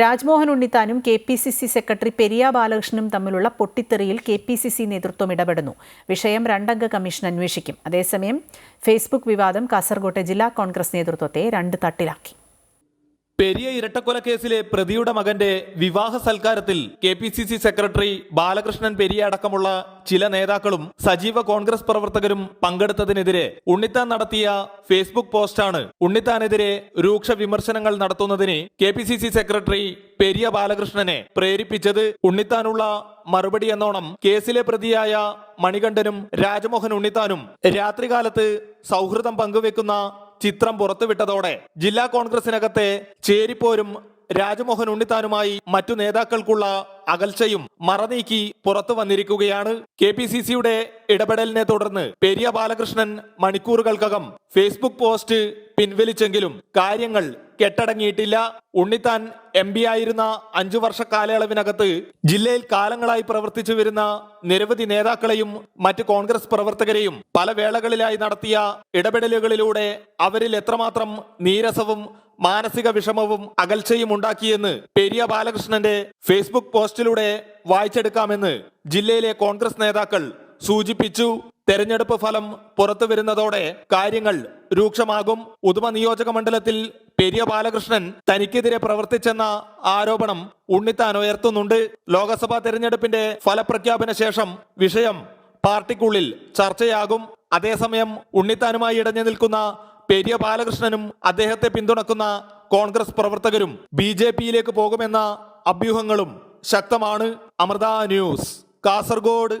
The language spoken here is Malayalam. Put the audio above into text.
Rajmohan ഉണ്ണിത്താനും K P C C secretary Periya ബാലകൃഷ്ണനും തമ്മിലുള്ള പൊട്ടിത്തെറിയിൽ കെ പി സി സി നേതൃത്വം ഇടപെടുന്നു. വിഷയം രണ്ടംഗ കമ്മീഷൻ അന്വേഷിക്കും. അതേസമയം ഫേസ്ബുക്ക് വിവാദം കാസർകോട്ടെ ജില്ലാ കോൺഗ്രസ് നേതൃത്വത്തെ രണ്ട് തട്ടിലാക്കി. പെരിയ ഇരട്ടക്കൊലക്കേസിലെ പ്രതിയുടെ മകന്റെ വിവാഹ സൽക്കാരത്തിൽ K P C C secretary Balakrishnan Periya അടക്കമുള്ള ചില നേതാക്കളും സജീവ കോൺഗ്രസ് പ്രവർത്തകരും പങ്കെടുത്തതിനെതിരെ ഉണ്ണിത്താൻ നടത്തിയ ഫേസ്ബുക്ക് പോസ്റ്റാണ്. ഉണ്ണിത്താനെതിരെ രൂക്ഷ വിമർശനങ്ങൾ നടത്തുന്നതിന് K P C C secretary Periya ബാലകൃഷ്ണനെ പ്രേരിപ്പിച്ചത് ഉണ്ണിത്താനുള്ള മറുപടി എന്നോണം കേസിലെ പ്രതിയായ മണികണ്ഠനും രാജമോഹൻ ഉണ്ണിത്താനും രാത്രികാലത്ത് സൗഹൃദം പങ്കുവെക്കുന്ന ചിത്രം പുറത്തുവിട്ടതോടെ ജില്ലാ കോൺഗ്രസിനകത്തെ ചേരിപ്പോരും രാജമോഹൻ ഉണ്ണിത്താനുമായി മറ്റു നേതാക്കൾക്കുള്ള അകൽച്ചയും മറനീക്കി പുറത്തു വന്നിരിക്കുകയാണ്. കെ പി സി സിയുടെ ഇടപെടലിനെ തുടർന്ന് പെരിയ ബാലകൃഷ്ണൻ മണിക്കൂറുകൾക്കകം ഫേസ്ബുക്ക് പോസ്റ്റ് പിൻവലിച്ചെങ്കിലും കാര്യങ്ങൾ കെട്ടടങ്ങിയിട്ടില്ല. ഉണ്ണിത്താൻ എം പി ആയിരുന്ന അഞ്ചു വർഷ കാലയളവിനകത്ത് ജില്ലയിൽ കാലങ്ങളായി പ്രവർത്തിച്ചു വരുന്ന നിരവധി നേതാക്കളെയും മറ്റ് കോൺഗ്രസ് പ്രവർത്തകരെയും പല വേളകളിലായി നടത്തിയ ഇടപെടലുകളിലൂടെ അവരിൽ എത്രമാത്രം നീരസവും മാനസിക വിഷമവും അകൽച്ചയും ഉണ്ടാക്കിയെന്ന് പെരിയ ബാലകൃഷ്ണന്റെ ഫേസ്ബുക്ക് പോസ്റ്റിലൂടെ വായിച്ചെടുക്കാമെന്ന് ജില്ലയിലെ കോൺഗ്രസ് നേതാക്കൾ സൂചിപ്പിച്ചു. തെരഞ്ഞെടുപ്പ് ഫലം പുറത്തു വരുന്നതോടെ കാര്യങ്ങൾ രൂക്ഷമാകും. ഉദുമ നിയോജക മണ്ഡലത്തിൽ പെരിയ ബാലകൃഷ്ണൻ തനിക്കെതിരെ പ്രവർത്തിച്ചെന്ന ആരോപണം ഉണ്ണിത്താൻ ഉയർത്തുന്നുണ്ട് ലോക്സഭാ തെരഞ്ഞെടുപ്പിന്റെ ഫലപ്രഖ്യാപന ശേഷം വിഷയം പാർട്ടിക്കുള്ളിൽ ചർച്ചയാകും. അതേസമയം ഉണ്ണിത്താനുമായി ഇടഞ്ഞു നിൽക്കുന്ന പെരിയ ബാലകൃഷ്ണനും അദ്ദേഹത്തെ പിന്തുണക്കുന്ന കോൺഗ്രസ് പ്രവർത്തകരും ബി ജെ പിയിലേക്ക് പോകുമെന്ന അഭ്യൂഹങ്ങളും ശക്തമാണ് അമൃത ന്യൂസ് കാസർഗോഡ്.